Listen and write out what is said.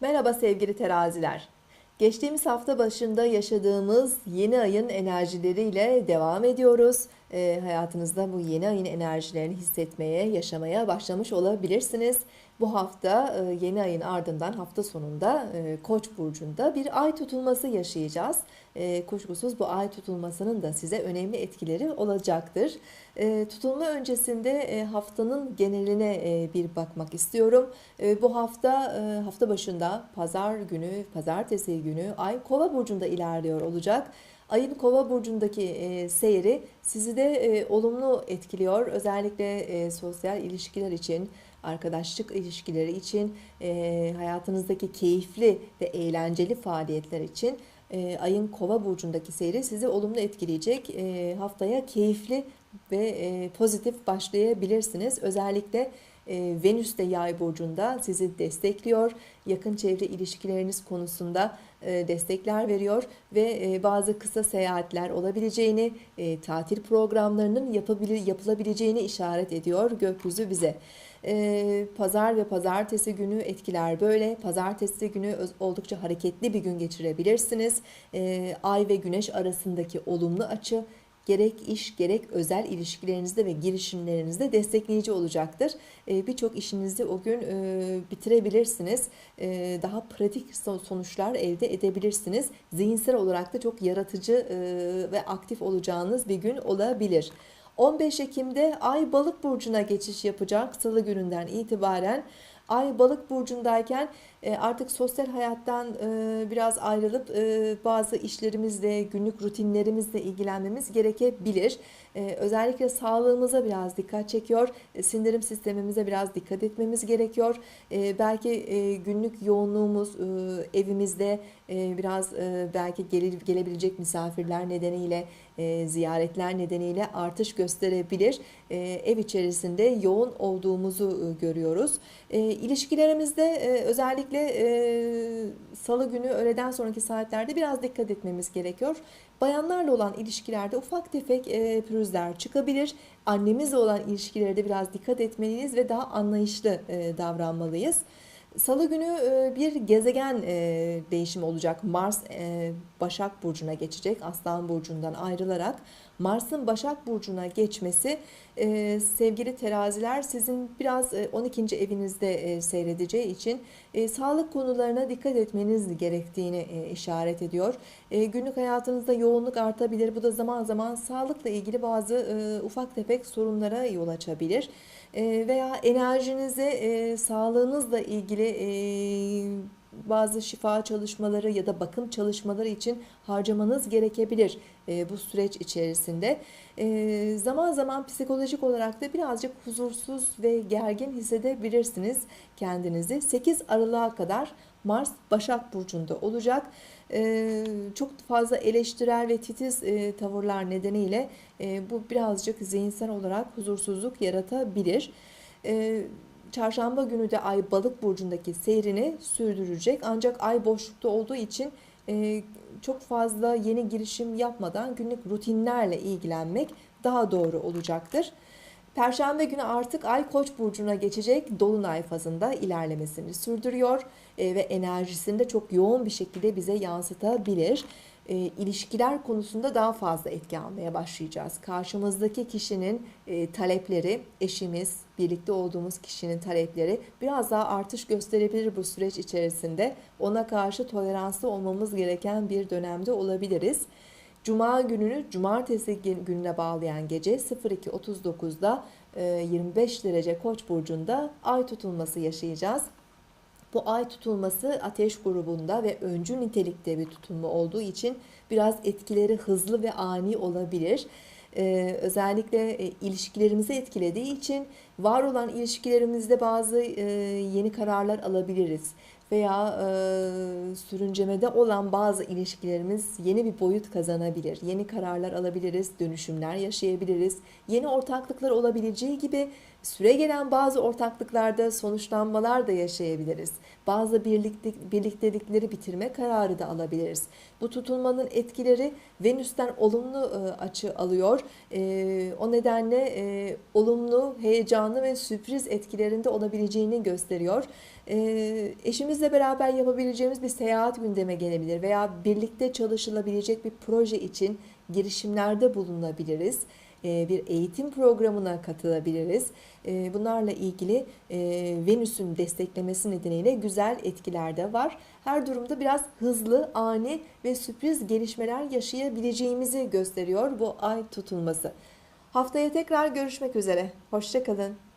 Merhaba sevgili teraziler. Geçtiğimiz hafta başında yaşadığımız yeni ayın enerjileriyle devam ediyoruz. Ee, hayatınızda bu yeni ayın enerjilerini hissetmeye, yaşamaya başlamış olabilirsiniz. Bu hafta e, yeni ayın ardından hafta sonunda e, Koç burcunda bir ay tutulması yaşayacağız. E, kuşkusuz bu ay tutulmasının da size önemli etkileri olacaktır. Tutulma öncesinde haftanın geneline bir bakmak istiyorum. Bu hafta hafta başında pazar günü, pazartesi günü ay Kova burcunda ilerliyor olacak. Ayın Kova burcundaki e, seyri sizi de e, olumlu etkiliyor. Özellikle e, sosyal ilişkiler için, arkadaşlık ilişkileri için, e, hayatınızdaki keyifli ve eğlenceli faaliyetler için e, ayın Kova burcundaki seyri sizi olumlu etkileyecek. E, haftaya keyifli ve e, pozitif başlayabilirsiniz. Özellikle e, Venüs de yay burcunda sizi destekliyor. Yakın çevre ilişkileriniz konusunda e, destekler veriyor ve bazı kısa seyahatler olabileceğini, tatil programlarının yapabilir, yapılabileceğini işaret ediyor gökyüzü bize. Pazar ve pazartesi günü etkiler böyle. Pazartesi günü oldukça hareketli bir gün geçirebilirsiniz. Ay ve güneş arasındaki olumlu açı gerek iş gerek özel ilişkilerinizde ve girişimlerinizde destekleyici olacaktır. Ee, birçok işinizi o gün e, bitirebilirsiniz. Ee, daha pratik sonuçlar elde edebilirsiniz. Zihinsel olarak da çok yaratıcı e, ve aktif olacağınız bir gün olabilir. 15 Ekim'de Ay Balık burcuna geçiş yapacak salı gününden itibaren Ay balık burcundayken artık sosyal hayattan e, biraz ayrılıp e, bazı işlerimizle, günlük rutinlerimizle ilgilenmemiz gerekebilir. Özellikle sağlığımıza biraz dikkat çekiyor. Sindirim sistemimize biraz dikkat etmemiz gerekiyor. Belki günlük yoğunluğumuz evimizde biraz belki gelebilecek misafirler nedeniyle, ziyaretler nedeniyle artış gösterebilir. Ev içerisinde yoğun olduğumuzu görüyoruz. İlişkilerimizde özellikle Özellikle e, salı günü öğleden sonraki saatlerde biraz dikkat etmemiz gerekiyor. Bayanlarla olan ilişkilerde ufak tefek e, pürüzler çıkabilir. Annemizle olan ilişkilerde biraz dikkat etmeliyiz ve daha anlayışlı e, davranmalıyız. Salı günü e, bir gezegen e, değişimi olacak. Mars e, Başak Burcu'na geçecek. Aslan Burcu'ndan ayrılarak. Mars'ın Başak Burcu'na geçmesi sevgili teraziler sizin biraz 12. evinizde seyredeceği için sağlık konularına dikkat etmeniz gerektiğini işaret ediyor. Günlük hayatınızda yoğunluk artabilir. Bu da zaman zaman sağlıkla ilgili bazı ufak tefek sorunlara yol açabilir. Ee, veya enerjinizi e, sağlığınızla ilgili e, bazı şifa çalışmaları ya da bakım çalışmaları için harcamanız gerekebilir e, bu süreç içerisinde. zaman zaman psikolojik olarak da birazcık huzursuz ve gergin hissedebilirsiniz kendinizi. 8 Aralık'a kadar Mars Başak Burcu'nda olacak. Ee, çok fazla eleştirel ve titiz e, tavırlar nedeniyle e, bu birazcık zihinsel olarak huzursuzluk yaratabilir. Ee, çarşamba günü de Ay Balık burcundaki seyrini sürdürecek. Ancak Ay boşlukta olduğu için e, çok fazla yeni girişim yapmadan günlük rutinlerle ilgilenmek daha doğru olacaktır. Perşembe günü artık Ay Koç burcuna geçecek dolunay fazında ilerlemesini sürdürüyor e, ve enerjisini de çok yoğun bir şekilde bize yansıtabilir. E, ilişkiler konusunda daha fazla etki almaya başlayacağız. Karşımızdaki kişinin e, talepleri, eşimiz, birlikte olduğumuz kişinin talepleri biraz daha artış gösterebilir bu süreç içerisinde. Ona karşı toleranslı olmamız gereken bir dönemde olabiliriz. Cuma gününü cumartesi gününe bağlayan gece 02.39'da 25 e, derece Koç burcunda ay tutulması yaşayacağız. Bu ay tutulması ateş grubunda ve öncü nitelikte bir tutulma olduğu için biraz etkileri hızlı ve ani olabilir. Ee, özellikle e, ilişkilerimizi etkilediği için var olan ilişkilerimizde bazı e, yeni kararlar alabiliriz veya e, sürüncemede olan bazı ilişkilerimiz yeni bir boyut kazanabilir. Yeni kararlar alabiliriz, dönüşümler yaşayabiliriz. Yeni ortaklıklar olabileceği gibi süre gelen bazı ortaklıklarda sonuçlanmalar da yaşayabiliriz. Bazı birlikte, birliktelikleri bitirme kararı da alabiliriz. Bu tutulmanın etkileri Venüs'ten olumlu e, açı alıyor. E, o nedenle e, olumlu, heyecanlı ve sürpriz etkilerinde olabileceğini gösteriyor. E, eşimiz eşimizle beraber yapabileceğimiz bir seyahat gündeme gelebilir veya birlikte çalışılabilecek bir proje için girişimlerde bulunabiliriz. Ee, Bir eğitim programına katılabiliriz. Ee, Bunlarla ilgili e, Venüs'ün desteklemesi nedeniyle güzel etkiler de var. Her durumda biraz hızlı, ani ve sürpriz gelişmeler yaşayabileceğimizi gösteriyor bu ay tutulması. Haftaya tekrar görüşmek üzere. Hoşçakalın.